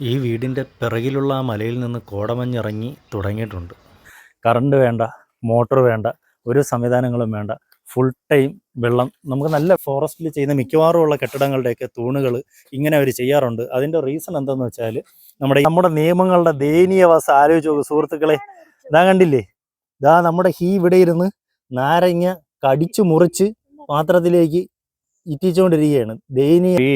ഈ വീടിന്റെ പിറകിലുള്ള ആ മലയിൽ നിന്ന് കോടമഞ്ഞിറങ്ങി തുടങ്ങിയിട്ടുണ്ട്. കറണ്ട് വേണ്ട മോട്ടോർ വേണ്ട ഒരു സംവിധാനങ്ങളും വേണ്ട. ഫുൾ ടൈം വെള്ളം. നമുക്ക് നല്ല ഫോറസ്റ്റിൽ ചെയ്യുന്ന മിക്കവാറും ഉള്ള കെട്ടിടങ്ങളുടെയൊക്കെ തൂണുകൾ ഇങ്ങനെ അവർ ചെയ്യാറുണ്ട്. അതിന്റെ റീസൺ എന്താണെന്ന് വെച്ചാൽ നമ്മുടെ നമ്മുടെ നിയമങ്ങളുടെ ദയനീയവസ്ഥ ആലോചിച്ച് നോക്കും സുഹൃത്തുക്കളെ. ഇതാ കണ്ടില്ലേ? ഇതാ നമ്മുടെ ഹീ ഇവിടെ ഇരുന്ന് നാരങ്ങ കടിച്ചു മുറിച്ച് പാത്രത്തിലേക്ക് ഇറ്റിച്ചുകൊണ്ടിരിക്കുകയാണ്. ദയനീയ ഈ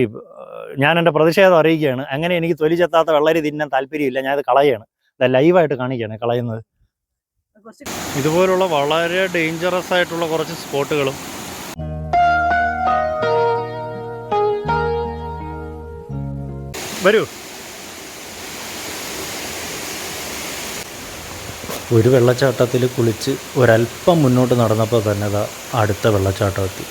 ഞാൻ എന്റെ പ്രതിഷേധം അറിയിക്കുകയാണ്. അങ്ങനെ എനിക്ക് തൊലി ചെത്താത്ത വെള്ളരി തിന്നാൻ താല്പര്യമില്ല. ഞാൻ അത് കളയാണ്. ഇത് ലൈവായിട്ട് കാണിക്കുകയാണ് കളയുന്നത്. ഇതുപോലുള്ള വളരെ ഡേഞ്ചറസ് ആയിട്ടുള്ള കുറച്ച് സ്പോട്ടുകളും വരൂ. ഒരു വെള്ളച്ചാട്ടത്തിൽ കുളിച്ച് ഒരല്പം മുന്നോട്ട് നടന്നപ്പോൾ തന്നെ അടുത്ത വെള്ളച്ചാട്ടം എത്തി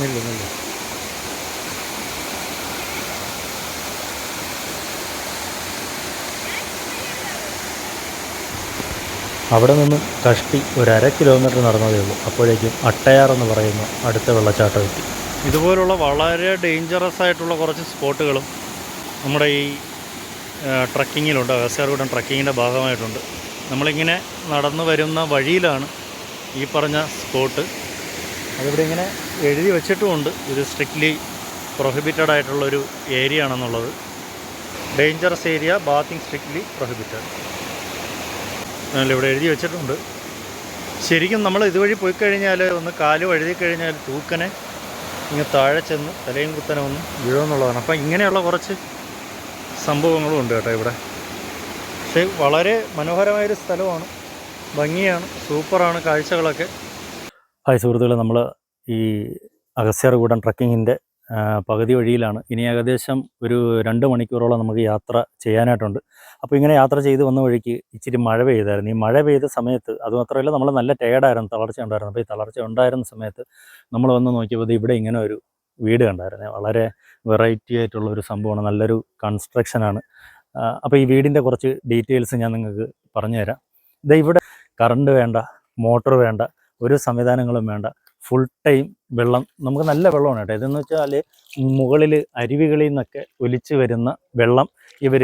നില്ല് നില്ല് അവിടെ നിന്നും കഷ്ടി ഒരു അര കിലോമീറ്റർ നടന്നതേ ഉള്ളൂ. അപ്പോഴേക്കും അട്ടയാർ എന്ന് പറയുന്ന അടുത്ത വെള്ളച്ചാട്ടം എത്തി. ഇതുപോലുള്ള വളരെ ഡേഞ്ചറസ് ആയിട്ടുള്ള കുറച്ച് സ്പോട്ടുകളും നമ്മുടെ ഈ ട്രക്കിങ്ങിലുണ്ട്. അഗസ്യാർകൂടം ട്രക്കിങ്ങിന്റെ ഭാഗമായിട്ടുണ്ട്. നമ്മളിങ്ങനെ നടന്നു വരുന്ന വഴിയിലാണ് ഈ പറഞ്ഞ സ്പോട്ട്. അതിവിടെ ഇങ്ങനെ എഴുതി വെച്ചിട്ടുമുണ്ട്. ഇത് സ്ട്രിക്ട്ലി പ്രൊഹിബിറ്റഡ് ആയിട്ടുള്ളൊരു ഏരിയ ആണെന്നുള്ളത് dangerous area bathing strictly prohibited അതല്ല ഇവിടെ എഴുതി വെച്ചിട്ടുണ്ട്. ശരിക്കും നമ്മൾ ഇതുവഴി പോയി കഴിഞ്ഞാൽ ഒന്ന് കാൽ വഴുതി കഴിഞ്ഞാൽ തൂക്കനെ ഇങ്ങ് താഴെ ചെന്ന് തലയും കുത്തനെ ഒന്ന് വീഴുമെന്നുള്ളതാണ് അപ്പം ഇങ്ങനെയുള്ള കുറച്ച് സംഭവങ്ങളും ഉണ്ട് കേട്ടോ ഇവിടെ. പക്ഷേ വളരെ മനോഹരമായൊരു സ്ഥലമാണ്. ഭംഗിയാണ്. സൂപ്പറാണ് കാഴ്ചകളൊക്കെ. ഹായ് സുഹൃത്തുക്കളെ നമ്മൾ ഈ അഗസ്യാർകൂടം ട്രക്കിങ്ങിന്റെ പകുതി വഴിയിലാണ്. ഇനി ഏകദേശം ഒരു രണ്ട് മണിക്കൂറോളം നമുക്ക് യാത്ര ചെയ്യാനായിട്ടുണ്ട്. അപ്പോൾ ഇങ്ങനെ യാത്ര ചെയ്ത് വന്ന വഴിക്ക് ഇച്ചിരി മഴ പെയ്തായിരുന്നു. ഈ മഴ പെയ്ത സമയത്ത് അതുമാത്രമല്ല നമ്മൾ നല്ല ടയേർഡായിരുന്നു തളർച്ച ഉണ്ടായിരുന്നു. അപ്പോൾ ഈ തളർച്ച ഉണ്ടായിരുന്ന സമയത്ത് നമ്മൾ വന്ന് നോക്കിയപ്പോൾ ഇവിടെ ഇങ്ങനെ ഒരു വീട് കണ്ടായിരുന്നു. വളരെ വെറൈറ്റി ആയിട്ടുള്ള ഒരു സംഭവമാണ്. നല്ലൊരു കൺസ്ട്രക്ഷനാണ് അപ്പോൾ ഈ വീടിന്റെ കുറച്ച് ഡീറ്റെയിൽസ് ഞാൻ നിങ്ങൾക്ക് പറഞ്ഞുതരാം. ഇത് ഇവിടെ കറണ്ട് വേണ്ട മോട്ടോർ വേണ്ട ഒരു സംവിധാനങ്ങളും വേണ്ട. ഫുൾ ടൈം വെള്ളം നമുക്ക് നല്ല വെള്ളമാണ് കേട്ടോ. ഇതെന്ന് വെച്ചാൽ മുകളിൽ അരുവികളിൽ നിന്നൊക്കെ ഒലിച്ചു വരുന്ന വെള്ളം ഇവർ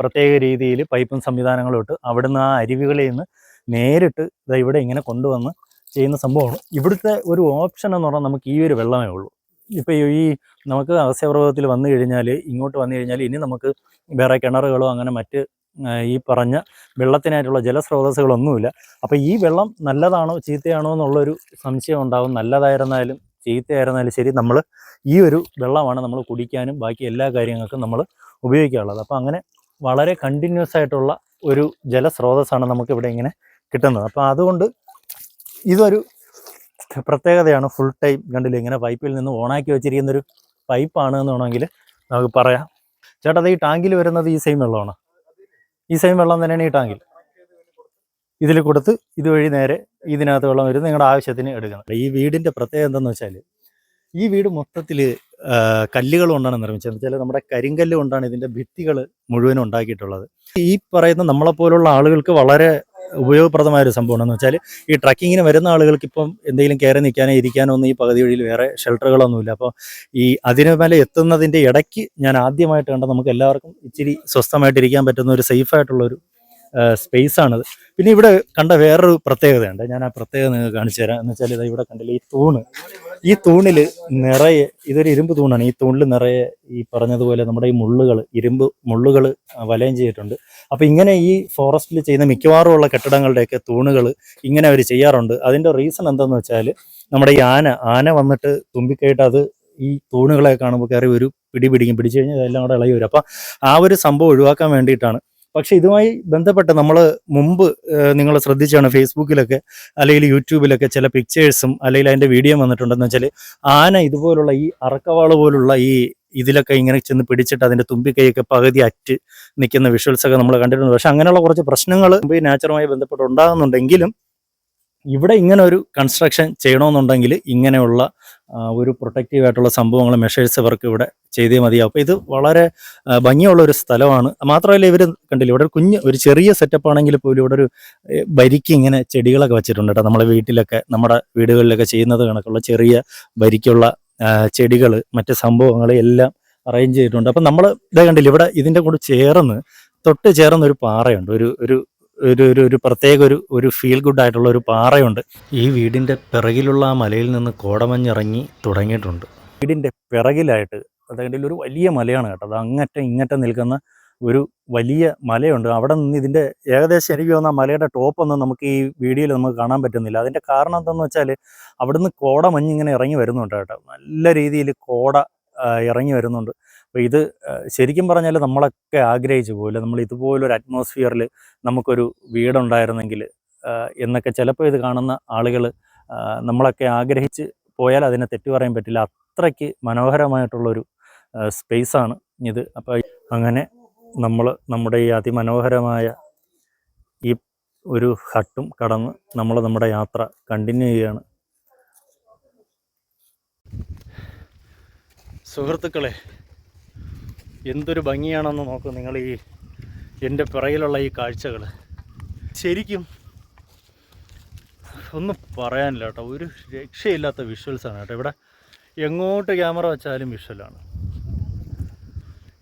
പ്രത്യേക രീതിയിൽ പൈപ്പും സംവിധാനങ്ങളും ഇട്ട് അവിടുന്ന് ആ അരുവികളിൽ നിന്ന് നേരിട്ട് ഇവിടെ ഇങ്ങനെ കൊണ്ടുവന്ന് ചെയ്യുന്ന സംഭവമാണ്. ഇവിടുത്തെ ഒരു ഓപ്ഷൻ എന്ന് പറഞ്ഞാൽ നമുക്ക് ഈ ഒരു വെള്ളമേ ഉള്ളൂ. ഇപ്പോൾ ഈ നമുക്ക് അവസ്യപ്രഭവത്തിൽ വന്നു കഴിഞ്ഞാൽ ഇങ്ങോട്ട് വന്നു കഴിഞ്ഞാൽ ഇനി നമുക്ക് വേറെ കിണറുകളോ അങ്ങനെ മറ്റ് ഈ പറഞ്ഞ വെള്ളത്തിനായിട്ടുള്ള ജലസ്രോതസ്സുകളൊന്നുമില്ല. അപ്പോൾ ഈ വെള്ളം നല്ലതാണോ ചീത്തയാണോ എന്നുള്ളൊരു സംശയം ഉണ്ടാകും നല്ലതായിരുന്നാലും ചീത്തയായിരുന്നാലും ശരി നമ്മൾ ഈ ഒരു വെള്ളമാണ് നമ്മൾ കുടിക്കാനും ബാക്കി എല്ലാ കാര്യങ്ങൾക്കും നമ്മൾ ഉപയോഗിക്കാനുള്ളത് അപ്പോൾ അങ്ങനെ വളരെ കണ്ടിന്യൂസ് ആയിട്ടുള്ള ഒരു ജലസ്രോതസ്സാണ് നമുക്കിവിടെ ഇങ്ങനെ കിട്ടുന്നത്. അപ്പോൾ അതുകൊണ്ട് ഇതൊരു പ്രത്യേകതയാണ്. ഫുൾ ടൈം കണ്ടില്ലേ ഇങ്ങനെ പൈപ്പിൽ നിന്ന് ഓണാക്കി വെച്ചിരിക്കുന്നൊരു പൈപ്പാണ് എന്ന് വേണമെങ്കിൽ നമുക്ക് പറയാം. ചേട്ടാ അത് ഈ ടാങ്കിൽ വരുന്നത് ഈ സെയിം വെള്ളമാണ്. ഈ സെയിം വെള്ളം തന്നെയാണ് ഈ ടാങ്കിൽ ഇതിൽ കൊടുത്ത് ഇതുവഴി നേരെ ഇതിനകത്ത് വെള്ളം വരും നിങ്ങളുടെ ആവശ്യത്തിന് എടുക്കണം. ഈ വീടിന്റെ പ്രത്യേകത എന്താണെന്ന് വെച്ചാൽ ഈ വീട് മൊത്തത്തിൽ കല്ലുകൾ കൊണ്ടാണ് നിർമ്മിച്ചത്. വെച്ചാൽ നമ്മുടെ കരിങ്കല്ല് കൊണ്ടാണ് ഇതിന്റെ ഭിത്തികൾ മുഴുവനും ഉണ്ടാക്കിയിട്ടുള്ളത്. ഈ പറയുന്ന നമ്മളെപ്പോലുള്ള ആളുകൾക്ക് വളരെ ഉപയോഗപ്രദമായ ഒരു സംഭവമാണ് എന്ന് വെച്ചാൽ ഈ ട്രക്കിങ്ങിന് വരുന്ന ആളുകൾക്ക് ഇപ്പം എന്തെങ്കിലും കയറി നിൽക്കാനോ ഇരിക്കാനോ ഒന്നും ഈ പകുതി വഴിയിൽ വേറെ ഷെൽട്ടറുകളൊന്നുമില്ല. അപ്പോൾ ഈ അതിന് മേലെ എത്തുന്നതിന്റെ ഇടയ്ക്ക് ഞാൻ ആദ്യമായിട്ട് കണ്ട നമുക്ക് എല്ലാവർക്കും ഇച്ചിരി സ്വസ്ഥമായിട്ടിരിക്കാൻ പറ്റുന്ന ഒരു സേഫായിട്ടുള്ളൊരു സ്പേസാണത് പിന്നെ ഇവിടെ കണ്ട വേറൊരു പ്രത്യേകതയുണ്ട്. ഞാൻ ആ പ്രത്യേകത നിങ്ങൾക്ക് കാണിച്ചു തരാം. എന്ന് വെച്ചാൽ ഇതാ ഇവിടെ കണ്ടില്ല ഈ തൂണ്. ഈ തൂണിൽ നിറയെ ഇതൊരു ഇരുമ്പ് തൂണാണ്. ഈ തൂണിൽ നിറയെ ഈ പറഞ്ഞതുപോലെ നമ്മുടെ ഈ മുള്ളുകൾ ഇരുമ്പ് മുള്ളുകൾ വലയം ചെയ്തിട്ടുണ്ട്. അപ്പോൾ ഇങ്ങനെ ഈ ഫോറസ്റ്റിൽ ചെയ്യുന്ന മിക്കവാറും ഉള്ള കെട്ടിടങ്ങളുടെയൊക്കെ തൂണുകൾ ഇങ്ങനെ അവർ ചെയ്യാറുണ്ട്. അതിന്റെ റീസൺ എന്താണെന്ന് വെച്ചാൽ നമ്മുടെ ഈ ആന ആന വന്നിട്ട് തുമ്പിക്കയിട്ട് അത് ഈ തൂണുകളെ കാണുമ്പോൾ കയറി ഒരു പിടി പിടിക്കും. പിടിച്ചു കഴിഞ്ഞാൽ എല്ലാം കൂടെ ഇളകി വരും. അപ്പോൾ ആ ഒരു സംഭവം ഒഴിവാക്കാൻ വേണ്ടിയിട്ടാണ് പക്ഷെ ഇതുമായി ബന്ധപ്പെട്ട് നമ്മൾ മുമ്പ് നിങ്ങൾ ശ്രദ്ധിച്ചാണ് ഫേസ്ബുക്കിലൊക്കെ അല്ലെങ്കിൽ യൂട്യൂബിലൊക്കെ ചില പിക്ചേഴ്സും അല്ലെങ്കിൽ അതിന്റെ വീഡിയോ വന്നിട്ടുണ്ടെന്ന് വെച്ചാൽ ആന ഇതുപോലുള്ള ഈ അറക്കവാൾ പോലുള്ള ഈ ഇതിലൊക്കെ ഇങ്ങനെ ചെന്ന് പിടിച്ചിട്ട് അതിന്റെ തുമ്പിക്കൈയൊക്കെ പകുതി അറ്റ് നിൽക്കുന്ന വിഷ്വൽസൊക്കെ നമ്മൾ കണ്ടിട്ടുണ്ട്. പക്ഷെ അങ്ങനെയുള്ള കുറച്ച് പ്രശ്നങ്ങൾ നാച്ചുറുമായി ബന്ധപ്പെട്ട് ഉണ്ടാകുന്നുണ്ടെങ്കിലും ഇവിടെ ഇങ്ങനെ ഒരു കൺസ്ട്രക്ഷൻ ചെയ്യണമെന്നുണ്ടെങ്കിൽ ഇങ്ങനെയുള്ള ഒരു പ്രൊട്ടക്റ്റീവ് ആയിട്ടുള്ള സംഭവങ്ങൾ മെഷേഴ്സ് ഇവർക്ക് ഇവിടെ ചെയ്തേ മതിയാവും. അപ്പോൾ ഇത് വളരെ ഭംഗിയുള്ള ഒരു സ്ഥലമാണ്. മാത്രമല്ല ഇവർ കണ്ടില്ല ഇവിടെ കുഞ്ഞ് ഒരു ചെറിയ സെറ്റപ്പ് ആണെങ്കിൽ പോലും ഇവിടെ ഒരു വരിക്ക് ഇങ്ങനെ ചെടികളൊക്കെ വെച്ചിട്ടുണ്ട് കേട്ടോ. നമ്മളെ വീട്ടിലൊക്കെ നമ്മുടെ വീടുകളിലൊക്കെ ചെയ്യുന്നത് കണക്കുള്ള ചെറിയ വരിക്കുള്ള ചെടികൾ മറ്റ് സംഭവങ്ങൾ എല്ലാം അറേഞ്ച് ചെയ്തിട്ടുണ്ട്. അപ്പം നമ്മൾ ഇതേ കണ്ടില്ല ഇവിടെ ഇതിന്റെ കൂടെ ചേർന്ന് തൊട്ട് ചേർന്ന് ഒരു പാറയുണ്ട്. ഒരു ഒരു ഒരു ഒരു ഒരു പ്രത്യേക ഒരു ഒരു ഫീൽ ഗുഡ് ആയിട്ടുള്ള ഒരു പാറയുണ്ട്. ഈ വീടിന്റെ പിറകിലുള്ള ആ മലയിൽ നിന്ന് കോടമഞ്ഞിറങ്ങി തുടങ്ങിയിട്ടുണ്ട്. വീടിന്റെ പിറകിലായിട്ട് അതായത് ഒരു വലിയ മലയാണ് കേട്ടോ. അത് അങ്ങറ്റം ഇങ്ങറ്റം നിൽക്കുന്ന ഒരു വലിയ മലയുണ്ട്. അവിടെ നിന്ന് ഇതിന്റെ ഏകദേശം എനിക്ക് തോന്നുന്ന മലയുടെ ടോപ്പൊന്നും നമുക്ക് ഈ വീഡിയോയിൽ നമുക്ക് കാണാൻ പറ്റുന്നില്ല. അതിന്റെ കാരണം എന്താണെന്ന് വെച്ചാൽ അവിടുന്ന് കോട മഞ്ഞിങ്ങനെ ഇറങ്ങി വരുന്നുണ്ട് കേട്ടോ. നല്ല രീതിയിൽ കോട ഇറങ്ങി വരുന്നുണ്ട്. അപ്പോൾ ഇത് ശരിക്കും പറഞ്ഞാൽ നമ്മളൊക്കെ ആഗ്രഹിച്ചു പോലെ നമ്മൾ ഇതുപോലൊരു അറ്റ്മോസ്ഫിയറിൽ നമുക്കൊരു വീടുണ്ടായിരുന്നെങ്കിൽ എന്നൊക്കെ ചിലപ്പോൾ ഇത് കാണുന്ന ആളുകൾ നമ്മളൊക്കെ ആഗ്രഹിച്ച് പോയാൽ അതിനെ തെറ്റു പറയാൻ പറ്റില്ല. അത്രയ്ക്ക് മനോഹരമായിട്ടുള്ളൊരു സ്പേസാണ് ഇത്. അപ്പോൾ അങ്ങനെ നമ്മൾ നമ്മുടെ ഈ അതിമനോഹരമായ ഈ ഒരു ഹട്ടും കടന്ന് നമ്മൾ നമ്മുടെ യാത്ര കണ്ടിന്യൂ ചെയ്യുകയാണ് സുഹൃത്തുക്കളെ എന്തൊരു ഭംഗിയാണെന്ന് നോക്കൂ നിങ്ങൾ ഈ എന്റെ പിറകിലുള്ള ഈ കാഴ്ചകൾ. ശരിക്കും ഒന്നും പറയാനില്ല കേട്ടോ. ഒരു രക്ഷയില്ലാത്ത വിഷ്വൽസാണ് കേട്ടോ. ഇവിടെ എങ്ങോട്ട് ക്യാമറ വെച്ചാലും വിഷ്വലാണ്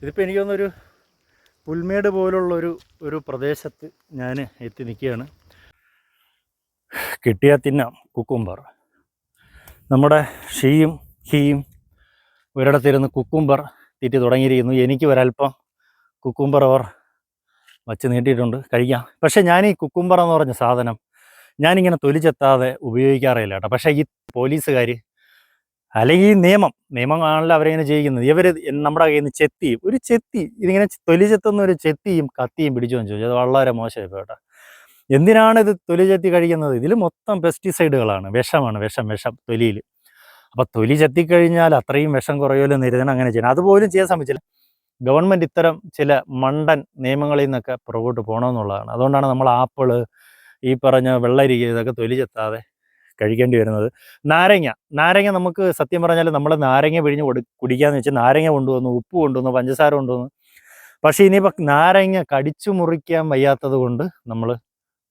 ഇതിപ്പോൾ എനിക്കൊന്നൊരു പുൽമേട് പോലുള്ളൊരു ഒരു പ്രദേശത്ത് ഞാൻ എത്തി നിൽക്കുകയാണ്. കിട്ടിയാൽ തിന്നാം കുക്കുംബർ. നമ്മുടെ ഷീയും ഹീയും ഒരിടത്തിരുന്ന് കുക്കുംബർ തീറ്റി തുടങ്ങിയിരിക്കുന്നു. എനിക്ക് ഒരല്പം കുക്കുംബർ ഓർ വച്ച് നീട്ടിയിട്ടുണ്ട്. കഴിക്കാം. പക്ഷേ ഞാൻ ഈ കുക്കുംബർ എന്ന് പറഞ്ഞ സാധനം ഞാനിങ്ങനെ തൊലിച്ചെത്താതെ ഉപയോഗിക്കാറില്ല കേട്ടോ. പക്ഷേ ഈ പോലീസുകാർ അല്ലെങ്കിൽ ഈ നിയമം നിയമമാണല്ലോ അവരിങ്ങനെ ചെയ്യിക്കുന്നത്. ഇവർ നമ്മുടെ കയ്യിൽ നിന്ന് ചെത്തിയും ഒരു ചെത്തി ഇതിങ്ങനെ തൊലിച്ചെത്തുന്ന ഒരു ചെത്തിയും കത്തിയും പിടിച്ചു എന്ന് ചോദിച്ചു. അത് വളരെ മോശമായി കേട്ടോ. എന്തിനാണ് ഇത് തൊലി ചെത്തി കഴിക്കുന്നത്? ഇതിൽ മൊത്തം പെസ്റ്റിസൈഡുകളാണ് വിഷമാണ് വിഷം വിഷം തൊലിയിൽ അപ്പോൾ തൊലി ചെത്തിക്കഴിഞ്ഞാൽ അത്രയും വിഷം കുറയുമല്ലോ എന്ന് അങ്ങനെ ചെയ്യണം. അതുപോലും ചെയ്യാൻ ശ്രമിച്ചില്ല. ഗവൺമെന്റ് ഇത്തരം ചില മണ്ടൻ നിയമങ്ങളിൽ നിന്നൊക്കെ പുറകോട്ട് പോകണമെന്നുള്ളതാണ്. അതുകൊണ്ടാണ് നമ്മൾ ആപ്പിൾ ഈ പറഞ്ഞ വെള്ളരി ഇതൊക്കെ തൊലി ചെത്താതെ കഴിക്കേണ്ടി വരുന്നത്. നാരങ്ങ. നാരങ്ങ നമുക്ക് സത്യം പറഞ്ഞാൽ നമ്മൾ നാരങ്ങ പിഴിഞ്ഞ് കൊടു കുടിക്കാന്ന് വെച്ചാൽ നാരങ്ങ കൊണ്ടുവന്നു ഉപ്പ് കൊണ്ടുവന്നു പഞ്ചസാര കൊണ്ടുവന്നു. പക്ഷേ ഇനിയിപ്പോൾ നാരങ്ങ കടിച്ചു മുറിക്കാൻ വയ്യാത്തത് കൊണ്ട് നമ്മൾ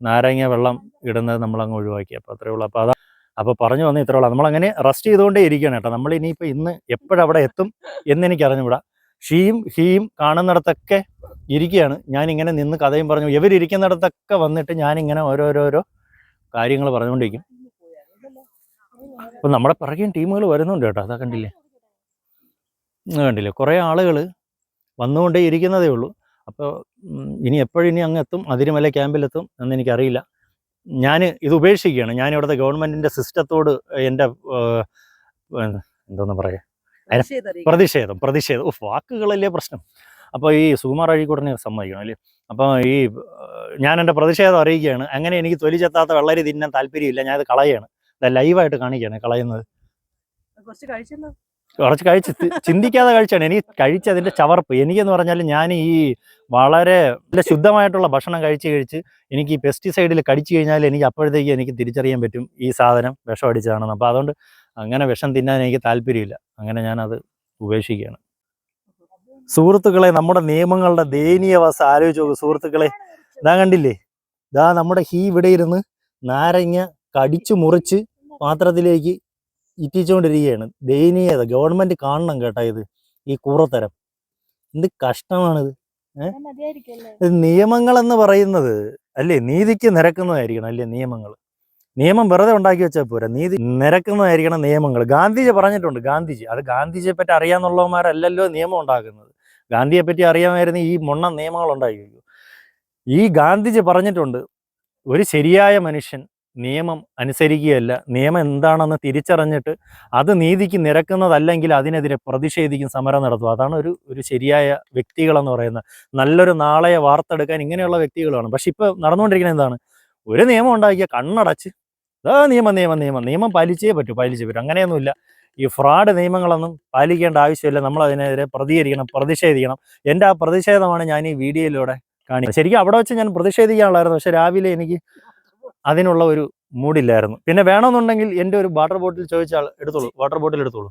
നാരങ്ങ വെള്ളം ഇടുന്നത് നമ്മൾ അങ്ങ് ഒഴിവാക്കി. അപ്പോൾ അത്രയേ ഉള്ളൂ. അപ്പോൾ അതാ അപ്പോൾ പറഞ്ഞു വന്ന ഇത്രയുള്ള നമ്മളങ്ങനെ റെസ്റ്റ് ചെയ്തുകൊണ്ടേ ഇരിക്കുകയാണ് കേട്ടോ. നമ്മൾ ഇനിയിപ്പോൾ ഇന്ന് എപ്പോഴവിടെ എത്തും എന്ന് എനിക്ക് അറിഞ്ഞുകൂടാ ഷീയും ഹീയും കാണുന്നിടത്തൊക്കെ ഇരിക്കുകയാണ്. ഞാനിങ്ങനെ നിന്ന് കഥയും പറഞ്ഞു. ഇവരിയ്ക്കുന്നിടത്തൊക്കെ വന്നിട്ട് ഞാനിങ്ങനെ ഓരോരോരോ കാര്യങ്ങൾ പറഞ്ഞുകൊണ്ടിരിക്കും. അപ്പം നമ്മുടെ പിറകെയും ടീമുകൾ വരുന്നുണ്ട് കേട്ടോ. അതാ കണ്ടില്ലേ? കണ്ടില്ലേ? കുറേ ആളുകൾ വന്നുകൊണ്ടേ ഇരിക്കുന്നതേ ഉള്ളൂ. അപ്പോൾ ഇനി എപ്പോഴിനി അങ്ങ് എത്തും? അതിരുമല ക്യാമ്പിലെത്തും എന്ന് എനിക്കറിയില്ല. ഞാൻ ഇത് ഉപേക്ഷിക്കുകയാണ്. ഞാൻ ഇവിടുത്തെ ഗവൺമെന്റിന്റെ സിസ്റ്റത്തോട് എന്റെ എന്തോന്ന് പറയാ? പ്രതിഷേധം പ്രതിഷേധം വാക്കുകളല്ലേ പ്രശ്നം. അപ്പോൾ ഈ സുകുമാർ അഴീക്കോടനെ സമ്മതിക്കണം അല്ലേ? അപ്പോൾ ഈ ഞാൻ എന്റെ പ്രതിഷേധം അറിയിക്കുകയാണ്. അങ്ങനെ എനിക്ക് തൊലി ചെത്താത്ത വെള്ളരി തിന്നാൻ താല്പര്യമില്ല. ഞാൻ ഇത് കളയാണ്. ലൈവായിട്ട് കാണിക്കുകയാണ് കളയുന്നത്. കുറച്ച് കഴിച്ചല്ലോ. കുറച്ച് കഴിച്ച് ചിന്തിക്കാതെ കഴിച്ചാണ്. എനിക്ക് കഴിച്ചതിന്റെ ചവർപ്പ്. എനിക്കെന്ന് പറഞ്ഞാൽ ഞാൻ ഈ വളരെ നല്ല ശുദ്ധമായിട്ടുള്ള ഭക്ഷണം കഴിച്ച് കഴിച്ച് എനിക്ക് ഈ പെസ്റ്റിസൈഡിൽ കടിച്ചു കഴിഞ്ഞാൽ എനിക്ക് അപ്പോഴത്തേക്ക് എനിക്ക് തിരിച്ചറിയാൻ പറ്റും ഈ സാധനം വിഷം അടിച്ചതാണെന്ന്. അപ്പോൾ അതുകൊണ്ട് അങ്ങനെ വിഷം തിന്നാൻ എനിക്ക് താല്പര്യമില്ല. അങ്ങനെ ഞാനത് ഉപേക്ഷിക്കുകയാണ്. സുഹൃത്തുക്കളെ നമ്മുടെ നിയമങ്ങളുടെ ദയനീയവസ്ഥ ആലോചിച്ച് നോക്കും സുഹൃത്തുക്കളെ. ഇതാ കണ്ടില്ലേ? ഇതാ നമ്മുടെ ഹീ ഇവിടെ ഇരുന്ന് നാരങ്ങ കടിച്ചു മുറിച്ച് പാത്രത്തിലേക്ക് ഇറ്റിച്ചുകൊണ്ടിരിക്കുകയാണ് ദയനീയത ഗവൺമെന്റ് കാണണം കേട്ടാ ഇത് ഈ കൂറത്തരം. എന്ത് കഷ്ടമാണിത് ഏഹ് നിയമങ്ങൾ എന്ന് പറയുന്നത് അല്ലേ നീതിക്ക് നിരക്കുന്നതായിരിക്കണം അല്ലേ നിയമങ്ങൾ. നിയമം വെറുതെ ഉണ്ടാക്കി വെച്ചാൽ പോരാ നീതി നിരക്കുന്നതായിരിക്കണം നിയമങ്ങൾ. ഗാന്ധിജി പറഞ്ഞിട്ടുണ്ട് ഗാന്ധിജി. അത് ഗാന്ധിജിയെ പറ്റി അറിയാന്നുള്ളവന്മാരല്ലല്ലോ നിയമം ഉണ്ടാക്കുന്നത്. ഗാന്ധിയെ പറ്റി അറിയാമായിരുന്നു ഈ മൊണ്ണ നിയമങ്ങൾ ഉണ്ടാക്കി ഈ ഗാന്ധിജി പറഞ്ഞിട്ടുണ്ട് ഒരു ശരിയായ മനുഷ്യൻ നിയമം അനുസരിക്കുകയല്ല. നിയമം എന്താണെന്ന് തിരിച്ചറിഞ്ഞിട്ട് അത് നീതിക്ക് നിരക്കുന്നതല്ലെങ്കിൽ അതിനെതിരെ പ്രതിഷേധിക്കും സമരം നടത്തും. അതാണ് ഒരു ഒരു ശരിയായ വ്യക്തികളെന്ന് പറയുന്നത്. നല്ലൊരു നാളെയെ വാർത്തെടുക്കാൻ ഇങ്ങനെയുള്ള വ്യക്തികളാണ്. പക്ഷെ ഇപ്പോൾ നടന്നുകൊണ്ടിരിക്കുന്നത് എന്താണ്? ഒരു നിയമം ഉണ്ടാക്കിയ കണ്ണടച്ച് അതാ നിയമം നിയമം നിയമം. നിയമം പാലിച്ചേ പറ്റൂ പാലിച്ചേ പറ്റൂ. അങ്ങനെയൊന്നുമില്ല. ഈ ഫ്രോഡ് നിയമങ്ങളൊന്നും പാലിക്കേണ്ട ആവശ്യമില്ല. നമ്മൾ അതിനെതിരെ പ്രതികരിക്കണം പ്രതിഷേധിക്കണം. എന്റെ ആ പ്രതിഷേധമാണ് ഞാൻ ഈ വീഡിയോയിലൂടെ കാണിക്കുന്നത് ശരിക്കും അവിടെ വെച്ച് ഞാൻ പ്രതിഷേധിക്കാനുള്ളായിരുന്നു. പക്ഷെ രാവിലെ എനിക്ക് അതിനുള്ള ഒരു മൂടില്ലായിരുന്നു. പിന്നെ വേണമെന്നുണ്ടെങ്കിൽ എന്റെ ഒരു വാട്ടർ ബോട്ടിൽ ചോദിച്ചാൽ എടുത്തോളൂ. വാട്ടർ ബോട്ടിൽ എടുത്തോളൂ.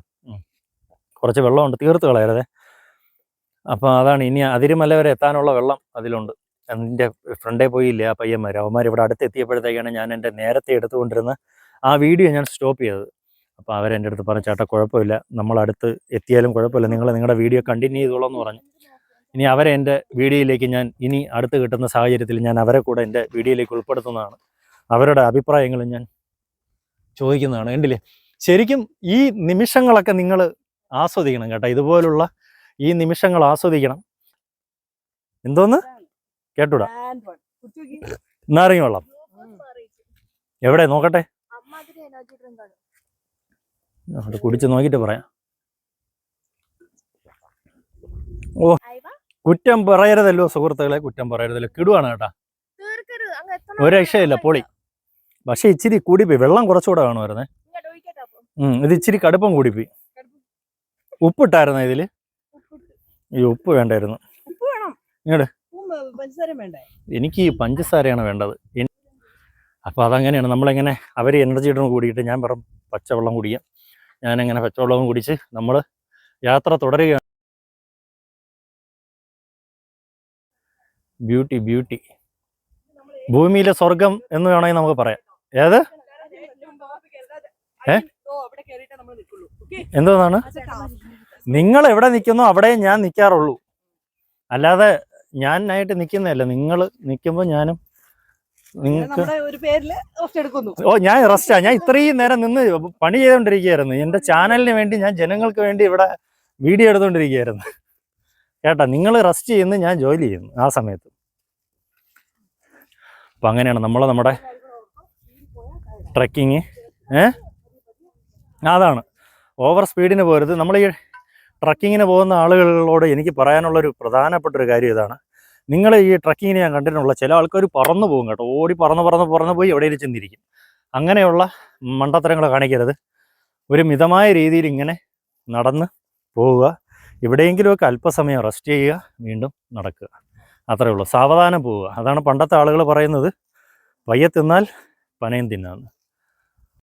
കുറച്ച് വെള്ളമുണ്ട്. തീർത്ത് കളയരുത്. അപ്പോൾ അതാണ് ഇനി അതിരുമല വരെ എത്താനുള്ള വെള്ളം അതിലുണ്ട്. എന്റെ ഫ്രണ്ടേ പോയില്ലേ ആ പയ്യന്മാർ അവന്മാർ ഇവിടെ അടുത്ത് എത്തിയപ്പോഴത്തേക്കാണ് ഞാൻ എന്റെ നേരത്തെ എടുത്തുകൊണ്ടിരുന്ന ആ വീഡിയോ ഞാൻ സ്റ്റോപ്പ് ചെയ്തത്. അപ്പോൾ അവരെന്റെ അടുത്ത് പറഞ്ഞു ചേട്ടാ കുഴപ്പമില്ല. നമ്മൾ അടുത്ത് എത്തിയാലും കുഴപ്പമില്ല. നിങ്ങൾ നിങ്ങളുടെ വീഡിയോ കണ്ടിന്യൂ ചെയ്തോളൂ എന്ന് പറഞ്ഞു. ഇനി അവരെ എന്റെ വീഡിയോയിലേക്ക് ഞാൻ ഇനി അടുത്ത് കിട്ടുന്ന സാഹചര്യത്തിൽ ഞാൻ അവരെ കൂടെ എന്റെ വീഡിയോയിലേക്ക് ഉൾപ്പെടുത്തുന്നതാണ്. അവരുടെ അഭിപ്രായങ്ങളും ഞാൻ ചോദിക്കുന്നതാണ്. കണ്ടില്ലേ? ശരിക്കും ഈ നിമിഷങ്ങളൊക്കെ നിങ്ങൾ ആസ്വദിക്കണം കേട്ടോ. ഇതുപോലുള്ള ഈ നിമിഷങ്ങൾ ആസ്വദിക്കണം. എന്തോന്ന്? കേട്ടൂടാ. നാരങ്ങ വെള്ളം. എവിടെ? നോക്കട്ടെ. അവിടെ കുടിച്ച് നോക്കിയിട്ട് പറയാം. ഓ. കുറ്റം പറയരുതല്ലോ സുഹൃത്തുക്കളെ. കുറ്റം പറയരുതല്ലോ. കിടുവാണ് കേട്ടാ. ഒരു രക്ഷയില്ല പൊളി. പക്ഷെ ഇച്ചിരി കൂടിപ്പോയി. വെള്ളം കുറച്ചുകൂടെ കാണുമായിരുന്നേ ഇത് ഇച്ചിരി കടുപ്പം കൂടിപ്പോയി. ഉപ്പിട്ടായിരുന്നോ ഇതിൽ? ഈ ഉപ്പ് വേണ്ടായിരുന്നു. എനിക്ക് ഈ പഞ്ചസാരയാണ് വേണ്ടത്. അപ്പൊ അപ്പോൾ അതങ്ങനെയാണ്. നമ്മളെങ്ങനെ അവർ എനർജി ഇടണം കൂടിയിട്ട് ഞാൻ പറഞ്ഞു പച്ചവെള്ളം കുടിക്കാം. ഞാനിങ്ങനെ പച്ചവെള്ളവും കുടിച്ച് നമ്മൾ യാത്ര തുടരുകയാണ്. Beauty beauty. ഭൂമിയിലെ സ്വർഗം എന്ന് വേണമെങ്കിൽ നമുക്ക് പറയാം. ഏത്? ഏ? എന്തോന്നാണ് നിങ്ങൾ എവിടെ നിൽക്കുന്നോ അവിടെ ഞാൻ നിൽക്കാറുള്ളൂ. അല്ലാതെ ഞാനായിട്ട് നിൽക്കുന്നതല്ല. നിങ്ങൾ നിൽക്കുമ്പോൾ ഞാനും നിങ്ങൾക്ക് ഓ ഞാൻ റെസ്റ്റാ. ഞാൻ ഇത്രയും നേരം നിന്ന് പണി ചെയ്തുകൊണ്ടിരിക്കുകയായിരുന്നു. എന്റെ ചാനലിന് വേണ്ടി ഞാൻ ജനങ്ങൾക്ക് വേണ്ടി ഇവിടെ വീഡിയോ എടുത്തുകൊണ്ടിരിക്കുകയായിരുന്നു. കേട്ടാ നിങ്ങൾ റെസ്റ്റ് ചെയ്യുന്നു ഞാൻ ജോലി ചെയ്യുന്നു ആ സമയത്ത്. അപ്പം അങ്ങനെയാണ് നമ്മൾ നമ്മുടെ ട്രക്കിങ് ഏ? അതാണ്. ഓവർ സ്പീഡിന് പോരുത്. നമ്മൾ ഈ ട്രക്കിങ്ങിന് പോകുന്ന ആളുകളോട് എനിക്ക് പറയാനുള്ളൊരു പ്രധാനപ്പെട്ട ഒരു കാര്യം ഇതാണ്. നിങ്ങൾ ഈ ട്രക്കിങ്ങിന് ഞാൻ കണ്ടിട്ടുള്ള ചില ആൾക്കാർ പറന്നു പോകും കേട്ടോ. ഓടി പറന്ന് പറന്ന് പറന്ന് പോയി എവിടെയും ചെന്നിരിക്കും. അങ്ങനെയുള്ള മണ്ടത്തരങ്ങൾ കാണിക്കരുത്. ഒരു മിതമായ രീതിയിൽ ഇങ്ങനെ നടന്ന് പോവുക. എവിടെയെങ്കിലുമൊക്കെ അല്പസമയം റെസ്റ്റ് ചെയ്യുക. വീണ്ടും നടക്കുക. അത്രേ ഉള്ളൂ. സാവധാനം പോവുക. അതാണ് പണ്ടത്തെ ആളുകൾ പറയുന്നത്. വയ്യ തിന്നാൽ പനയും തിന്നാന്ന്.